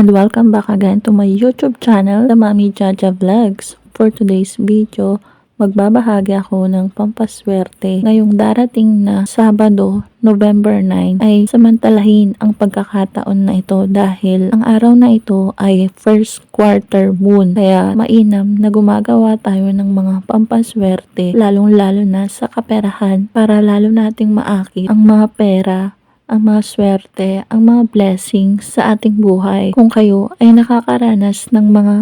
and welcome back again to my YouTube channel, The Mami Jaja Vlogs. For today's video, magbabahagi ako ng pampaswerte ngayong darating na Sabado, November 9 ay samantalahin ang pagkakataon na ito dahil ang araw na ito ay first quarter moon kaya mainam na gumagawa tayo ng mga pampaswerte lalong lalo na sa kaperahan para lalo nating maakit ang mga pera ang mga swerte, ang mga blessings sa ating buhay. Kung kayo ay nakakaranas ng mga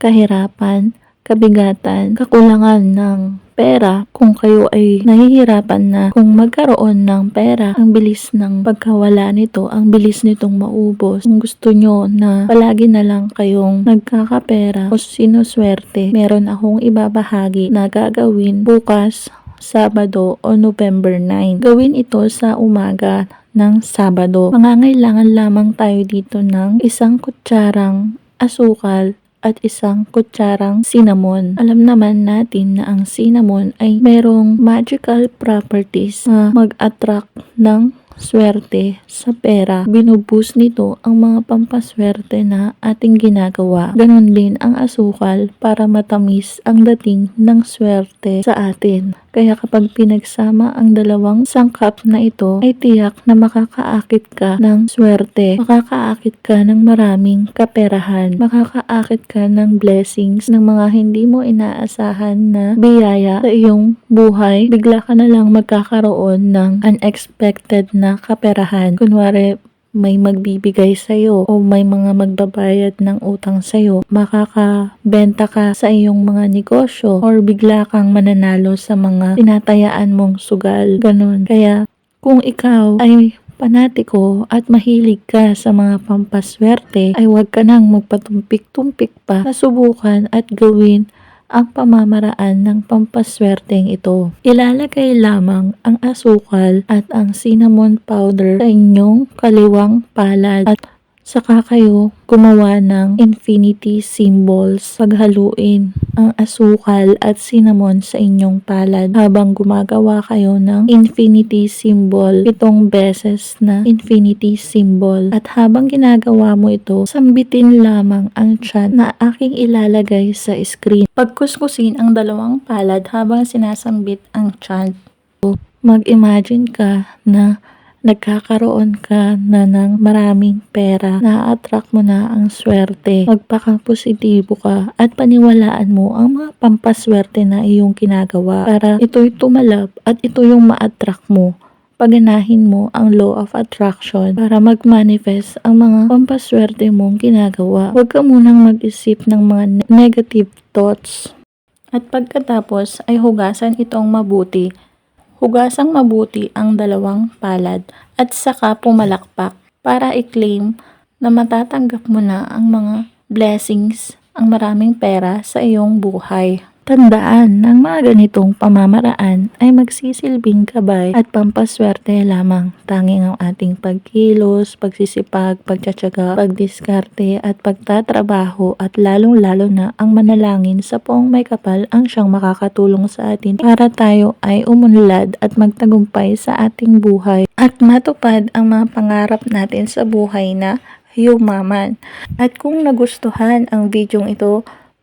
kahirapan, kabigatan, kakulangan ng pera, kung kayo ay nahihirapan na kung magkaroon ng pera, ang bilis ng pagkawala nito, ang bilis nitong maubos. Kung gusto nyo na palagi na lang kayong nagkakapera o sinuswerte, meron akong ibabahagi na gagawin bukas Sabado o November 9. Gawin ito sa umaga ng Sabado. Mangangailangan lamang tayo dito ng isang kutsarang asukal at isang kutsarang cinnamon. Alam naman natin na ang cinnamon ay merong magical properties na mag-attract ng swerte sa pera. Binubus nito ang mga pampaswerte na ating ginagawa. Ganon din ang asukal para matamis ang dating ng swerte sa atin. Kaya kapag pinagsama ang dalawang sangkap na ito, ay tiyak na makakaakit ka ng swerte. Makakaakit ka ng maraming kaperahan. Makakaakit ka ng blessings ng mga hindi mo inaasahan na biyaya sa iyong buhay. Bigla ka na lang magkakaroon ng unexpected na kaperahan. Kunwari, may magbibigay sa'yo o may mga magbabayad ng utang sa'yo, makakabenta ka sa iyong mga negosyo or bigla kang mananalo sa mga tinatayaan mong sugal. Ganun. Kaya kung ikaw ay panatiko at mahilig ka sa mga pampaswerte, ay huwag ka nang magpatumpik-tumpik pa na subukan at gawin ang pamamaraan ng pampaswerteng ito. Ilalagay lamang ang asukal at ang cinnamon powder sa inyong kaliwang palad at saka kayo gumawa ng infinity symbols. Paghaluin ang asukal at cinnamon sa inyong palad habang gumagawa kayo ng infinity symbol itong beses na infinity symbol. At habang ginagawa mo ito, sambitin lamang ang chant na aking ilalagay sa screen. Pagkuskusin ang dalawang palad habang sinasambit ang chant. Mag-imagine ka na nagkakaroon ka na ng maraming pera, na-attract mo na ang swerte, magpaka-positibo ka at paniwalaan mo ang mga pampaswerte na iyong ginagawa para ito'y tumalab at ito yung ma-attract mo paganahin mo ang law of attraction para mag-manifest ang mga pampaswerte mong ginagawa. Huwag ka munang mag-isip ng mga ne- negative thoughts. At pagkatapos ay hugasan itong mabuti Hugasang mabuti ang dalawang palad at saka pumalakpak para i-claim na matatanggap mo na ang mga blessings, ang maraming pera sa iyong buhay. Tandaan ng mga ganitong pamamaraan ay magsisilbing gabay at pampaswerte lamang. Tanging ang ating pagkilos, pagsisipag, pagtsatsaga, pagdiskarte at pagtatrabaho at lalong-lalo na ang manalangin sa poong may kapal ang siyang makakatulong sa atin para tayo ay umunlad at magtagumpay sa ating buhay at matupad ang mga pangarap natin sa buhay na yumaman. At kung nagustuhan ang videong ito,